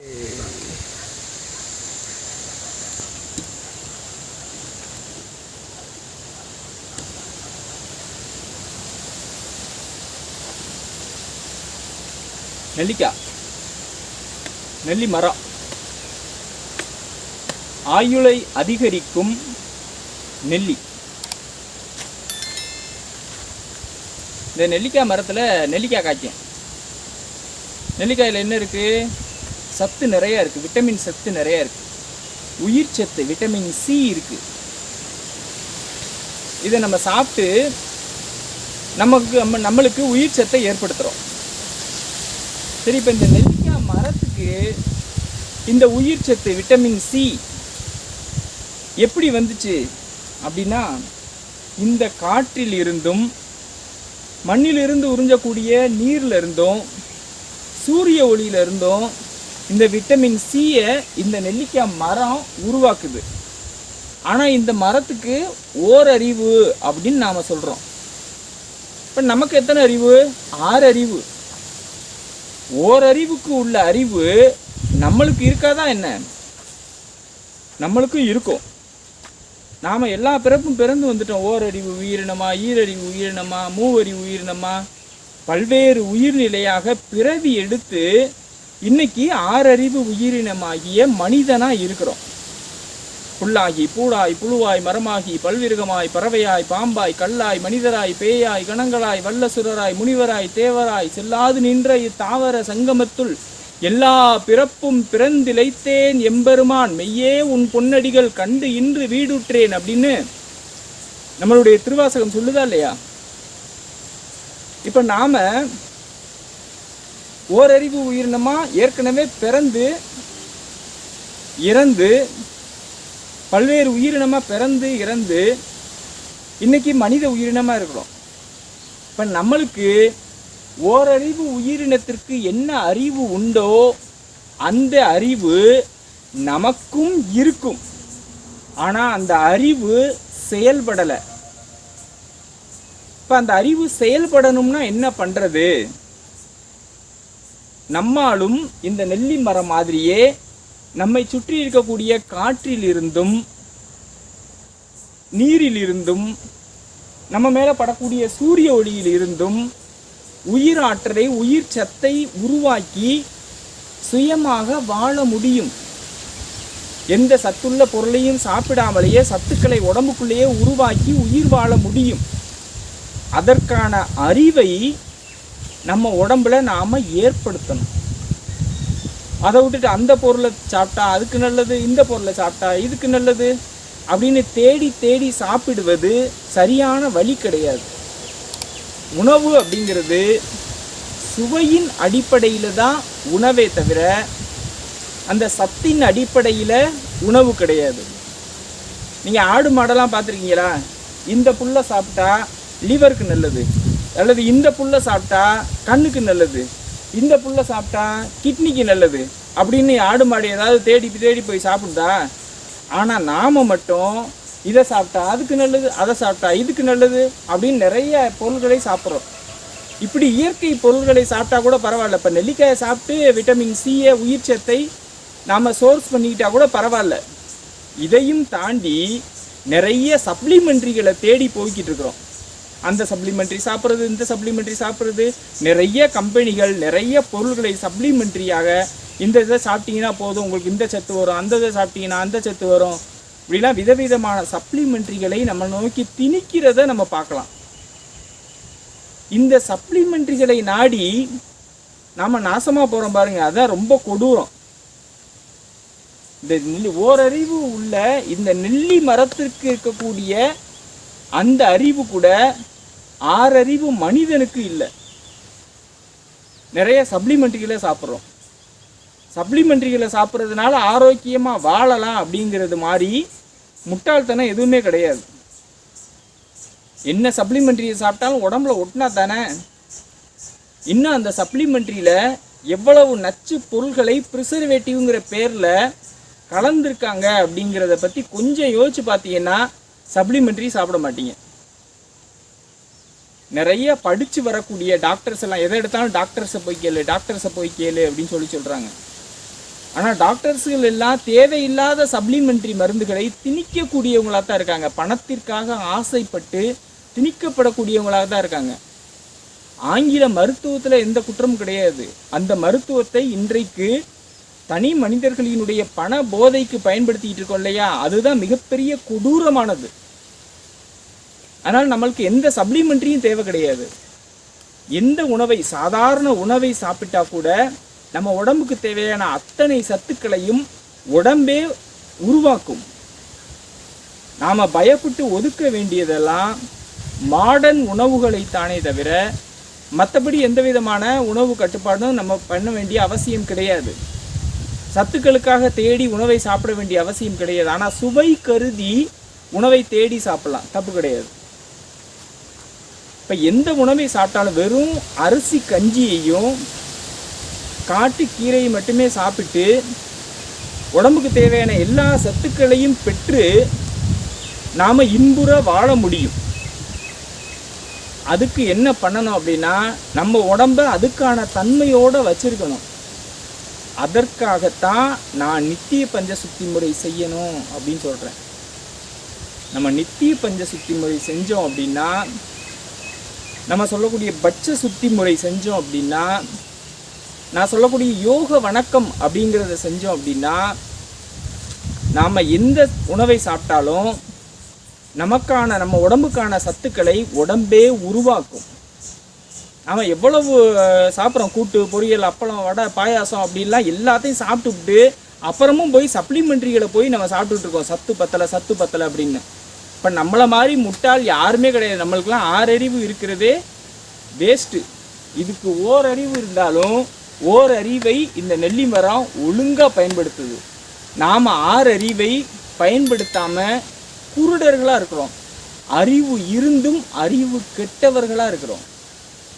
நெல்லிக்காய். நெல்லி மரம். ஆயுளை அதிகரிக்கும் நெல்லி. இந்த நெல்லிக்காய் மரத்தில் நெல்லிக்காய் காய்க்கும். நெல்லிக்காயில் என்ன இருக்குது சத்து நிறைய இருக்குது விட்டமின் சத்து நிறைய இருக்குது உயிர் சத்து விட்டமின் சி இருக்குது இதை நம்ம சாப்பிட்டு நமக்கு நம்ம நம்மளுக்கு உயிர் சத்தை ஏற்படுத்துகிறோம் சரி இப்போ இந்த நெல்லிக்காய் மரத்துக்கு இந்த உயிர் சத்து விட்டமின் சி எப்படி வந்துச்சு அப்படின்னா இந்த காற்றில் இருந்தும் மண்ணிலிருந்து உறிஞ்சக்கூடிய நீர்ல இருந்தும் சூரிய ஒளியில இருந்தும் இந்த விட்டமின் சியை இந்த நெல்லிக்காய் மரம் உருவாக்குது. ஆனால் இந்த மரத்துக்கு ஓரறிவு அப்படின்னு நாம் சொல்கிறோம் இப்போ நமக்கு எத்தனை அறிவு? ஆறு அறிவு ஓரறிவுக்கு உள்ள அறிவு நம்மளுக்கு இருக்காதா என்ன? நம்மளுக்கும் இருக்கும். நாம் எல்லா பிறப்பும் பிறந்து வந்துட்டோம். ஓரறிவு உயிரினமா ஈரறிவு உயிரினமா மூவறிவு உயிரினமா பல்வேறு உயிர்நிலையாக பிறவி எடுத்து இன்னைக்கு ஆறறிவு உயிரினமாகிய மனிதனாக இருக்கிறோம். புல்லாகி பூடாய் புழுவாய் மரமாகி பல்விருகமாய் பறவையாய் பாம்பாய் கல்லாய் மனிதராய் பேயாய் கணங்களாய் வல்லசுரராய் முனிவராய் தேவராய் செல்லாது நின்ற இத்தாவர சங்கமத்துள் எல்லா பிறப்பும் பிறந்திழைத்தேன் எம்பெருமான். மெய்யே உன் பொன்னடிகள் கண்டு இன்று வீடுற்றேன் அப்படின்னு நம்மளுடைய திருவாசகம் சொல்லுதா இல்லையா? இப்போ நாம் ஓரறிவு உயிரினமாக ஏற்கனவே பிறந்து இறந்து பல்வேறு உயிரினமாக பிறந்து இறந்து இன்னைக்கு மனித உயிரினமாக இருக்கிறோம். இப்போ நம்மளுக்கு ஓரறிவு உயிரினத்திற்கு என்ன அறிவு உண்டோ அந்த அறிவு நமக்கும் இருக்கும். ஆனால் அந்த அறிவு செயல்படலை. இப்போ அந்த அறிவு செயல்படணும்னா என்ன பண்ணுறது நம்மாலும் இந்த நெல்லி மரம் மாதிரியே நம்மை சுற்றி இருக்கக்கூடிய காற்றிலிருந்தும் நீரிலிருந்தும் நம்ம மேலே படக்கூடிய சூரிய ஒளியில் இருந்தும் உயிர் ஆற்றலை உயிர் சத்தை உருவாக்கி சுயமாக வாழ முடியும். எந்த சத்துள்ள பொருளையும் சாப்பிடாமலேயே சத்துக்களை உடம்புக்குள்ளேயே உருவாக்கி உயிர் வாழ முடியும். அதற்கான அறிவை நம்ம உடம்புல நாம ஏற்படுத்தணும். அதை விட்டுட்டு அந்த பொருளை சாப்பிட்டா அதுக்கு நல்லது இந்த பொருளை சாப்பிட்டா இதுக்கு நல்லது அப்படின்னு தேடி தேடி சாப்பிடுவது சரியான வழி கிடையாது. உணவு அப்படிங்கிறது சுவையின் அடிப்படையில் தான் உணவே தவிர அந்த சத்தின் அடிப்படையில் உணவு கிடையாது. நீங்கள் ஆடு மாடெல்லாம் பார்த்துருக்கீங்களா? இந்த புல்லை சாப்பிட்டா லிவருக்கு நல்லது. அல்லது இந்த புல்லை சாப்பிட்டா கண்ணுக்கு நல்லது இந்த புல்லை சாப்பிட்டா கிட்னிக்கு நல்லது அப்படின்னு ஆடு மாடு ஏதாவது தேடி தேடி போய் சாப்பிடுதா? ஆனால் நாம் மட்டும் இதை சாப்பிட்டா அதுக்கு நல்லது அதை சாப்பிட்டா இதுக்கு நல்லது அப்படின்னு நிறைய பொருள்களை சாப்பிட்றோம். இப்படி இயற்கை பொருள்களை சாப்பிட்டா கூட பரவாயில்ல. இப்போ நெல்லிக்காயை சாப்பிட்டு விட்டமின் சியை உயிர் சத்தை நாம் சோர்ஸ் பண்ணிக்கிட்டா கூட பரவாயில்ல. இதையும் தாண்டி நிறைய சப்ளிமெண்ட்ரிகளை தேடி போய்கிட்டு இருக்கிறோம். அந்த சப்ளிமெண்ட்ரி சாப்பிட்றது இந்த சப்ளிமெண்ட்ரி சாப்பிட்றது. நிறைய கம்பெனிகள் நிறைய பொருள்களை சப்ளிமெண்ட்ரியாக இந்த இதை சாப்பிட்டீங்கன்னா போதும் உங்களுக்கு இந்த சத்து வரும் அந்த இதை சாப்பிட்டீங்கன்னா அந்த சத்து வரும். இப்படிலாம் விதவிதமான சப்ளிமெண்ட்ரிகளை நம்ம நோக்கி திணிக்கிறத நம்ம பார்க்கலாம். இந்த சப்ளிமெண்ட்ரிகளை நாடி நாம நாசமா போறோம் பாருங்க அதான் ரொம்ப கொடூரம். இந்த நெல்லி ஓரறிவு உள்ள இந்த நெல்லி மரத்திற்கு இருக்கக்கூடிய அந்த அறிவு கூட ஆறறிவு மனிதனுக்கு இல்லை. நிறைய சப்ளிமெண்ட்ரிகளை சாப்பிட்றோம். சப்ளிமெண்ட்ரிகளை சாப்பிட்றதுனால ஆரோக்கியமாக வாழலாம் அப்படிங்கிறது மாதிரி முட்டாள்தனம் எதுவுமே கிடையாது. என்ன சப்ளிமெண்ட்ரியை சாப்பிட்டாலும் உடம்புல ஒட்டினா தானே? இன்னும் அந்த சப்ளிமெண்ட்ரியில் எவ்வளவு நச்சு பொருள்களை ப்ரிசர்வேட்டிவ்ங்கிற பேரில் கலந்துருக்காங்க அப்படிங்கிறத பற்றி கொஞ்சம் யோசித்து பார்த்தீங்கன்னா சப்ளிமெண்ட்ரி சாப்பிட மாட்டீங்க. நிறைய படித்து வரக்கூடிய டாக்டர்ஸ் எல்லாம் எதை எடுத்தாலும் டாக்டர்ஸை போய் கேளு டாக்டர்ஸை போய் கேளு அப்படின்னு சொல்லி சொல்கிறாங்க ஆனால் டாக்டர்ஸுகள் எல்லாம் தேவையில்லாத சப்ளிமெண்ட்ரி மருந்துகளை திணிக்கக்கூடியவங்களாக தான் இருக்காங்க. பணத்திற்காக ஆசைப்பட்டு திணிக்கப்படக்கூடியவங்களாக தான் இருக்காங்க. ஆங்கில மருத்துவத்தில் எந்த குற்றமும் கிடையாது. அந்த மருத்துவத்தை இன்றைக்கு தனி மனிதர்களினுடைய பண போதைக்கு பயன்படுத்திக்கிட்டு இருக்கோம் இல்லையா? அதுதான் மிகப்பெரிய கொடூரமானது. அதனால் நம்மளுக்கு எந்த சப்ளிமெண்ட்ரியும் தேவை கிடையாது. எந்த உணவை சாதாரண உணவை சாப்பிட்டா கூட நம்ம உடம்புக்கு தேவையான அத்தனை சத்துக்களையும் உடம்பே உருவாக்கும். நாம் பயப்பட்டு ஒதுக்க வேண்டியதெல்லாம் மாடர்ன் உணவுகளை தானே தவிர மற்றபடி எந்த விதமான உணவு கட்டுப்பாடும் நம்ம பண்ண வேண்டிய அவசியம் கிடையாது. சத்துக்களுக்காக தேடி உணவை சாப்பிட வேண்டிய அவசியம் கிடையாது. ஆனால் சுவை கருதி உணவை தேடி சாப்பிடலாம். தப்பு கிடையாது. இப்போ எந்த உணவை சாப்பிட்டாலும் வெறும் அரிசி கஞ்சியையும் காட்டு கீரையை மட்டுமே சாப்பிட்டு உடம்புக்கு தேவையான எல்லா சத்துக்களையும் பெற்று நாம் இன்புற வாழ முடியும். அதுக்கு என்ன பண்ணணும் அப்படின்னா நம்ம உடம்ப அதுக்கான தன்மையோடு வச்சிருக்கணும். அதற்காகத்தான் நான் நித்திய பஞ்ச சுத்தி முறை செய்யணும் அப்படின்னு சொல்கிறேன் நம்ம நித்திய பஞ்ச சுத்தி முறை செஞ்சோம் அப்படின்னா நம்ம சொல்லக்கூடிய பட்ச சுத்தி முறை செஞ்சோம் அப்படின்னா நான் சொல்லக்கூடிய யோக வணக்கம் அப்படிங்கிறத செஞ்சோம் அப்படின்னா நாம் எந்த உணவை சாப்பிட்டாலும் நமக்கான நம்ம உடம்புக்கான சத்துக்களை உடம்பே உருவாக்கும். நாம் எவ்வளவு சாப்பிட்றோம்? கூட்டு பொரியல் அப்பளம் வடை பாயாசம் அப்படின்லாம் எல்லாத்தையும் சாப்பிட்டுவிட்டு அப்புறமும் போய் சப்ளிமெண்ட்ரிகளை போய் நம்ம சாப்பிட்டுட்டு இருக்கோம். சத்து பத்தலை சத்து பத்தலை அப்படின்னு. இப்போ நம்மளை மாதிரி முட்டாள் யாருமே கிடையாது. நம்மளுக்கெல்லாம் ஆறறிவு இருக்கிறதே வேஸ்ட்டு இதுக்கு ஓரறிவு இருந்தாலும் ஓரறிவை இந்த நெல்லி மரம் ஒழுங்காக பயன்படுத்துது. நாம் ஆறறிவை பயன்படுத்தாமல் குருடர்களாக இருக்கிறோம். அறிவு இருந்தும் அறிவு கெட்டவர்களாக இருக்கிறோம்.